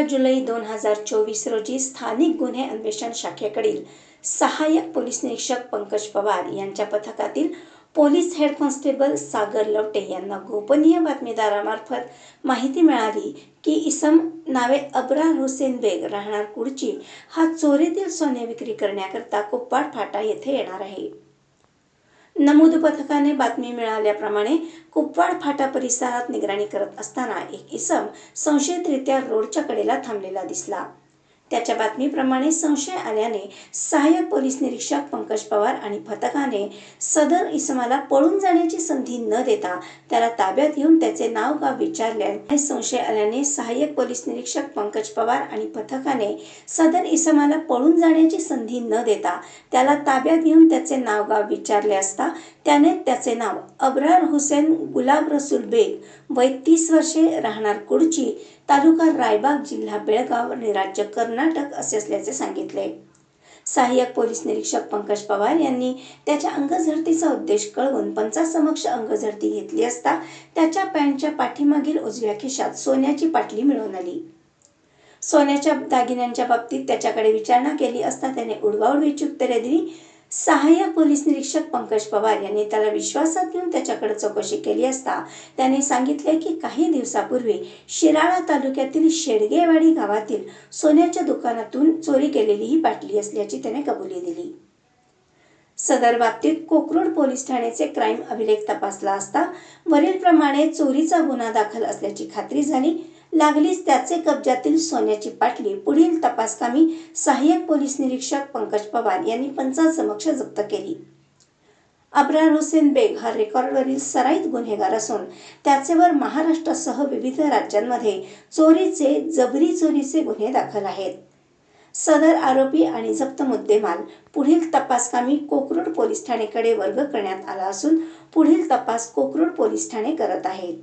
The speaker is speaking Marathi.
पंधरा जुलै दोन हजार चोवीस रोजी स्थानिक गुन्हे अन्वेषण शाखेकडील सहाय्यक पोलीस निरीक्षक पंकज पवार यांच्या पथकातील police head constable Sagar Lavate यांना गोपनीय बातमीदारामार्फत माहिती मिळाली की इसम नावे अब्रार हुसेन बेग राहणार कुडची हा चोरीतील सोने विक्री करण्याकरता कुप्पाड फाटा येथे येणार आहे. नमूद पथकाने बातमी मिळाल्याप्रमाणे कुपवाड फाटा परिसरात निगराणी करत असताना एक इसम संशयितरित्या रोडच्या कडेला थांबलेला दिसला. त्याच्या बातमीप्रमाणे संशय आल्याने सहाय्यक पोलीस निरीक्षक पंकज पवार आणि पथकाने सदर इसमाला पळून जाण्याची संधी न देता त्याला ताब्यात घेऊन त्याचे नाव गाव विचारल्याने संशय आल्याने सहाय्यक पोलीस निरीक्षक पंकज पवार आणि पथकाने सदर इसमाला पळून जाण्याची संधी न देता त्याला ताब्यात घेऊन त्याचे नाव गाव विचारले असता त्याने त्याचे नाव अब्रार हुसेन गुलाब रसूल बेग वय तीस वर्षे राहणार कुडची तालुका रायबाग जिल्हा बेळगाव आणि राज्य कर्नाटक असे असल्याचे सांगितले. सहाय्यक पोलीस निरीक्षक पंकज पवार यांनी त्याच्या अंगझडतीचा उद्देश कळवून पंचासमक्ष अंगझडती घेतली असता त्याच्या पॅन्टच्या पाठीमागील उजव्या खिशात सोन्याची पाटली मिळून आली. सोन्याच्या दागिन्यांच्या बाबतीत त्याच्याकडे विचारणा केली असता त्याने उडवाउडवीची उत्तरे दिली. सहाय्यक पोलीस निरीक्षक पंकज पवार यांनी त्याला विश्वासात घेऊन त्याच्याकडे चौकशी केली असता त्याने सांगितले की काही दिवसापूर्वी शिराळा तालुक्यातील शेडगेवाडी गावातील सोन्याच्या दुकानातून चोरी केलेली ही बाटली असल्याची त्याने कबुली दिली. सदर बाबतीत कोकरूड पोलीस ठाण्याचे क्राईम अभिलेख तपासला असता वरीलप्रमाणे चोरीचा गुन्हा दाखल असल्याची खात्री झाली. लागलीच त्याचे कब्जातील सोन्याची पाटली. पुढील तपासकामी सहाय्यक पोलीस निरीक्षक पंकज पवार यांनी पंचासमक्ष जप्त केली. अब्रार हुसेन बेग हा रेकॉर्डवरील सराईत गुन्हेगार असून त्याचेवर महाराष्ट्रासह विविध राज्यांमध्ये चोरीचे जबरी चोरीचे गुन्हे दाखल आहेत. सदर आरोपी आणि जप्त मुद्देमाल पुढील तपासकामी कोकरूड पोलीस ठाणेकडे वर्ग करण्यात आला असून पुढील तपास कोकरूड पोलीस ठाणे करत आहेत